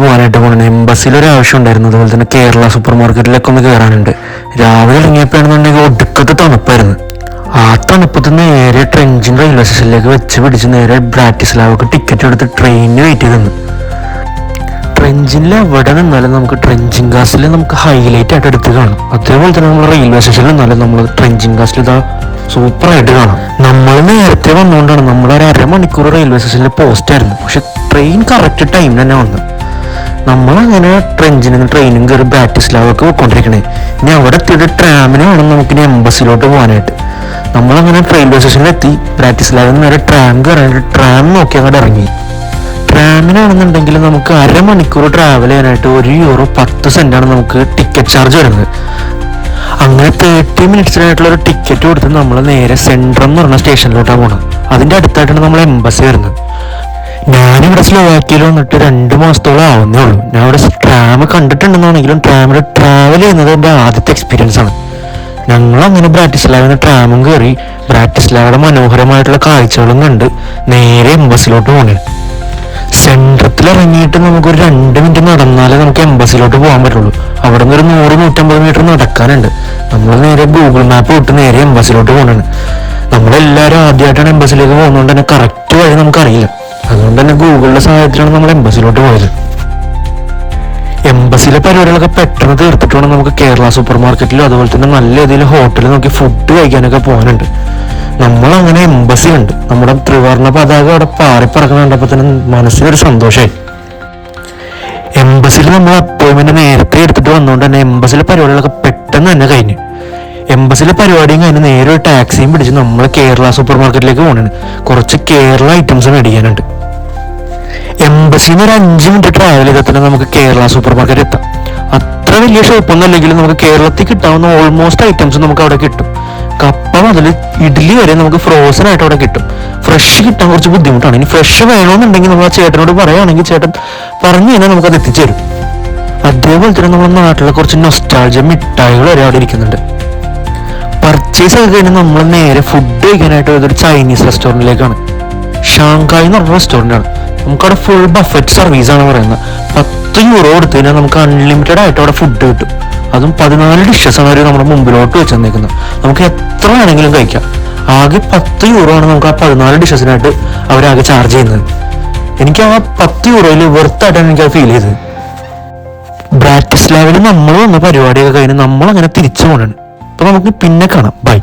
പോകാനായിട്ട് പോകണം എംബസിൽ ഒരു ആവശ്യം ഉണ്ടായിരുന്നു. അതുപോലെ തന്നെ കേരള സൂപ്പർ മാർക്കറ്റിലൊക്കെ ഒന്ന് കയറാനുണ്ട് രാവിലെ ഇറങ്ങിയപ്പോഴാണെന്നുണ്ടെങ്കിൽ ഒടുക്കത്തെ തണുപ്പായിരുന്നു. ആ തണുപ്പത്ത് നേരെ ട്രെഞ്ചിൻ റെയിൽവേ സ്റ്റേഷനിലേക്ക് വെച്ച് പിടിച്ച് നേരെ ബ്രാറ്റിസ്ലാവൊക്കെ ടിക്കറ്റ് എടുത്ത് ട്രെയിനിന് വെയിറ്റ് ചെയ്ത് നിന്ന്. ട്രെഞ്ചിനിൽ എവിടെ നിന്നാലും നമുക്ക് ട്രെഞ്ചിങ് കാസിൽ നമുക്ക് ഹൈലൈറ്റ് ആയിട്ട് എടുത്ത് കാണാം. അതേപോലെ തന്നെ നമ്മൾ റെയിൽവേ സ്റ്റേഷനിൽ നിന്നാലും നമ്മൾ ട്രെഞ്ചിങ് കാസിൽ ഇതാ സൂപ്പറായിട്ട് കാണാം. നമ്മൾ നേരത്തെ വന്നുകൊണ്ടാണ് നമ്മളൊരു അരമണിക്കൂർ റെയിൽവേ സ്റ്റേഷനിൽ പോസ്റ്റ് ആയിരുന്നു. പക്ഷെ ട്രെയിൻ കറക്റ്റ് ടൈമിൽ തന്നെ വന്നു. നമ്മളങ്ങനെ ട്രെഞ്ചിന് ട്രെയിനും കയറി ബാറ്റിസ്ലാവൊക്കെ പോയിക്കൊണ്ടിരിക്കണേ. ഇനി അവിടെ എത്തിയിട്ട് ട്രാമിന് വേണം നമുക്കിനി എംബസിലോട്ട് പോകാനായിട്ട്. നമ്മളങ്ങനെ റെയിൽവേ സ്റ്റേഷനിൽ എത്തി. ബ്രാറ്റിസ്ലാവിൽ നേരെ ട്രാം കയറാനായിട്ട് ട്രാം നോക്കി അങ്ങോട്ട് ഇറങ്ങി. ട്രാമിനാണെന്നുണ്ടെങ്കിൽ നമുക്ക് അരമണിക്കൂർ ട്രാവൽ ചെയ്യാനായിട്ട് ഒരു യൂറോ പത്ത് സെന്റാണ് നമുക്ക് ടിക്കറ്റ് ചാർജ് വരുന്നത്. അങ്ങനെ തേർട്ടി മിനിറ്റ്സിനായിട്ടുള്ള ഒരു ടിക്കറ്റ് കൊടുത്ത് നമ്മൾ നേരെ സെൻട്രം എന്ന് പറഞ്ഞ സ്റ്റേഷനിലോട്ടാണ് പോകുന്നത് അതിന്റെ അടുത്തായിട്ടാണ് നമ്മൾ എംബസി വരുന്നത്. ഞാനിവിടെ സ്ലോവാക്കിയിൽ വന്നിട്ട് രണ്ട് മാസത്തോളം ആവുന്നേ ഉള്ളൂ. ഞാൻ ഇവിടെ ട്രാം കണ്ടിട്ടുണ്ടെന്നാണെങ്കിലും ട്രാമിൽ ട്രാവൽ ചെയ്യുന്നത് എന്റെ ആദ്യത്തെ എക്സ്പീരിയൻസ് ആണ്. ഞങ്ങൾ അങ്ങനെ ബ്രാറ്റിസ്ലാവിൽ നിന്ന് ട്രാമും കയറി ബ്രാറ്റിസ്ലാവയുടെ മനോഹരമായിട്ടുള്ള കാഴ്ചകളും കണ്ട് നേരെ എംബസിലോട്ട് പോകണേ സെൻട്രത്തിൽ ഇറങ്ങിയിട്ട് നമുക്കൊരു രണ്ട് മിനിറ്റ് നടന്നാലേ നമുക്ക് എംബസിലോട്ട് പോകാൻ പറ്റുള്ളൂ. അവിടെ നിന്ന് ഒരു നൂറ് നൂറ്റമ്പത് മീറ്റർ നടക്കാനുണ്ട്. നമ്മൾ നേരെ ഗൂഗിൾ മാപ്പ് വിട്ട് നേരെ എംബസിലോട്ട് പോകണാണ് നമ്മളെല്ലാവരും ആദ്യമായിട്ടാണ് എംബസിലേക്ക് പോകുന്നതുകൊണ്ട് തന്നെ കറക്റ്റ് വഴി നമുക്കറിയില്ല. തന്നെ സാഹചര്യത്തിലാണ് നമ്മൾ എംബസിലോട്ട് പോയത്. എംബസിയിലെ പരിപാടികളൊക്കെ പെട്ടെന്ന് തീർത്തിട്ട് വേണം നമുക്ക് കേരള സൂപ്പർ മാർക്കറ്റിലും അതുപോലെ തന്നെ നല്ല രീതിയിൽ ഹോട്ടലിൽ നോക്കി ഫുഡ് കഴിക്കാനൊക്കെ പോകാനുണ്ട്. നമ്മൾ അങ്ങനെ എംബസി ഉണ്ട് നമ്മുടെ ത്രിവർണ പതാക അവിടെ പാറിപ്പറക്കുന്ന കണ്ടപ്പോൾ തന്നെ മനസ്സിനൊരു സന്തോഷമായി എംബസിയിൽ നമ്മൾ അപ്പോയിൻമെന്റ് നേരത്തെ എടുത്തിട്ട് വന്നുകൊണ്ട് തന്നെ എംബസിയിലെ പരിപാടികളൊക്കെ പെട്ടെന്ന് തന്നെ കഴിഞ്ഞു. എംബസിയിലെ പരിപാടിയും കഴിഞ്ഞ് നേരെ ഒരു ടാക്സിയും പിടിച്ച് നമ്മൾ കേരള സൂപ്പർ മാർക്കറ്റിലേക്ക് പോകണാണ് കുറച്ച് കേരള ഐറ്റംസ് മേടിക്കാനുണ്ട്. എംബസിന്ന് ഒരു അഞ്ച് മിനിറ്റ് ട്രാവൽ ചെയ്താൽ നമുക്ക് കേരള സൂപ്പർ മാർക്കറ്റ് എത്താം. അത്ര വലിയ ഷോപ്പൊന്നും അല്ലെങ്കിലും നമുക്ക് കേരളത്തിൽ കിട്ടാവുന്ന ഓൾമോസ്റ്റ് ഐറ്റംസ് നമുക്ക് അവിടെ കിട്ടും. കപ്പ മുതൽ ഇഡ്ഡലി വരെ നമുക്ക് ഫ്രോസൺ ആയിട്ട് അവിടെ കിട്ടും. ഫ്രഷ് കിട്ടാൻ കുറച്ച് ബുദ്ധിമുട്ടാണ്. ഇനി ഫ്രഷ് വേണമെന്നുണ്ടെങ്കിൽ നമ്മൾ ആ ചേട്ടനോട് പറയുകയാണെങ്കിൽ ചേട്ടൻ പറഞ്ഞു കഴിഞ്ഞാൽ നമുക്കത് എത്തിച്ചേരും. അതേപോലെ തന്നെ നമ്മുടെ നാട്ടിലെ കുറച്ച് നൊസ്റ്റാൾജ മിഠായികൾ വരെ അവിടെ ഇരിക്കുന്നുണ്ട്. പർച്ചേസ് ഒക്കെ കഴിഞ്ഞ് നമ്മൾ നേരെ ഫുഡ് കഴിക്കാനായിട്ട് ഒരു ചൈനീസ് റെസ്റ്റോറന്റിലേക്കാണ് ഷാങ്കായ് എന്ന് പറഞ്ഞ റെസ്റ്റോറന്റ് ആണ്. നമുക്കവിടെ ഫുൾ ബഫറ്റ് സർവീസ് ആണ് പറയുന്നത്. പത്ത് യൂറോ കൊടുത്തു കഴിഞ്ഞാൽ നമുക്ക് അൺലിമിറ്റഡ് ആയിട്ട് അവിടെ ഫുഡ് കിട്ടും. അതും പതിനാല് ഡിഷസ് ആണ് അവർ നമ്മുടെ മുമ്പിലോട്ട് വെച്ച് തന്നേക്കുന്നത് നമുക്ക് എത്ര വേണമെങ്കിലും കഴിക്കാം. ആകെ പത്ത് യൂറോ ആണ് നമുക്ക് ആ പതിനാല് ഡിഷസിനായിട്ട് അവരാകെ ചാർജ് ചെയ്യുന്നത്. എനിക്ക് ആ പത്ത് യൂറോയിൽ വെറുത്തായിട്ടാണ് എനിക്ക് അത് ഫീൽ ചെയ്തത്. ബ്രാറ്റിസ്ലാവിൽ നമ്മൾ വന്ന പരിപാടിയൊക്കെ കഴിഞ്ഞ് നമ്മൾ അങ്ങനെ തിരിച്ചു പോകണം അപ്പൊ നമുക്ക് പിന്നെ കാണാം. ബൈ